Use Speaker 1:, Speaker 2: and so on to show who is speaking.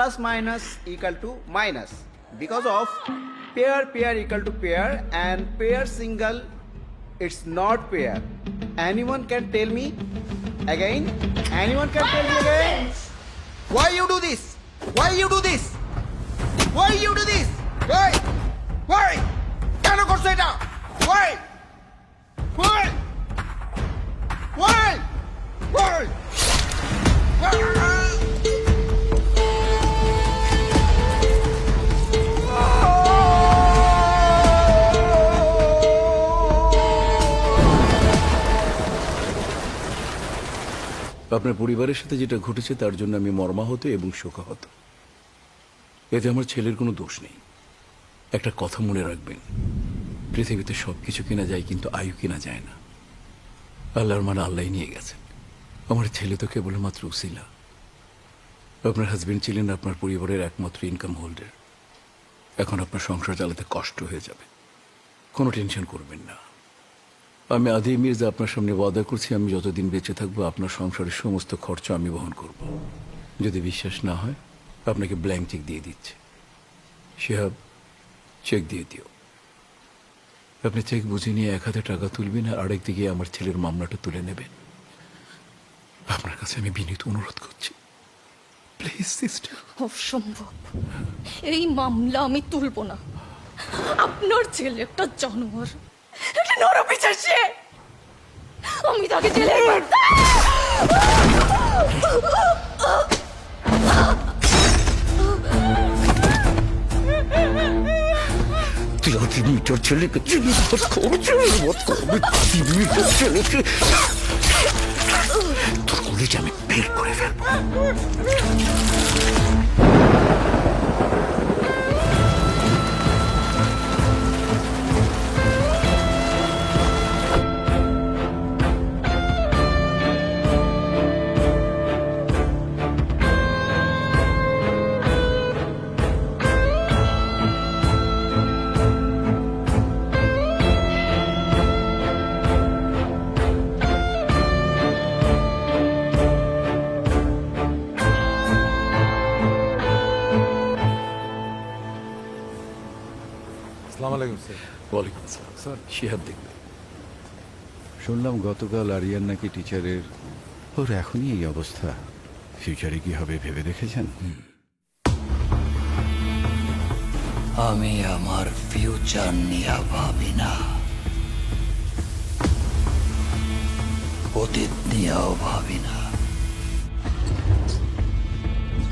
Speaker 1: plus minus equal to minus. Because of pair pair equal to pair and pair single it's not pair. Anyone can tell me again? Anyone can tell me again? Why you do this? Why you do this
Speaker 2: আপনার পরিবারের সাথে যেটা ঘটেছে, তার জন্য আমি মর্মাহত এবং শোকাহত। এতে আমার ছেলের কোনো দোষ নেই। একটা কথা মনে রাখবেন, পৃথিবীতে সব কিছু কেনা যায় কিন্তু আয়ু কেনা যায় না। আল্লাহর মানে আল্লাহ নিয়ে গেছেন। আমার ছেলে তো কেবলমাত্র উসিলা। আপনার হাজবেন্ড ছিলেন আপনার পরিবারের একমাত্র ইনকাম হোল্ডার এখন আপনার সংসার চালাতে কষ্ট হয়ে যাবে। কোনো টেনশন করবেন না। আমি আদি মির্জা, আপনার সামনে ওয়াদা করছি, আমি যতদিন বেঁচে থাকব, আপনার সংসারের সমস্ত খরচ আমি বহন করব। যদি বিশ্বাস না হয়, আপনাকে ব্ল্যাঙ্ক চেক দিয়ে দিচ্ছে। শিহাব চেক দিয়ে দিও। আপনি চেক বুঝে নিয়ে এক হাতে টাকা তুলবেন আর আরেক দিকে আমার ছেলের মামলাটা তুলে নেবেন। আপনার কাছে আমি বিনীত অনুরোধ করছি। প্লিজ সিস্টার
Speaker 3: অসম্ভব এই মামলা আমি তুলবো না। আপনার ছেলে একটা জানোয়ার। 너로 미친 씨!
Speaker 2: 어미 다게 제일 Ты один метер челика, челика, подкова, челика, подкова, один метер челика. Dur, olacağım. Bir kurefem.
Speaker 4: আসসালামু আলাইকুম স্যার।
Speaker 2: ওয়ালাইকুম আসসালাম স্যার। শিহাব দেখবে
Speaker 5: শুনলাম গতকাল আরিয়ান নাকি টিচারের ওর এখনই এই অবস্থা। ফিউচারে কি হবে ভেবে দেখেছেন?
Speaker 6: আমি আমার ফিউচার নিয়ে ভাবি না। অতীত নিয়েও ভাবি না।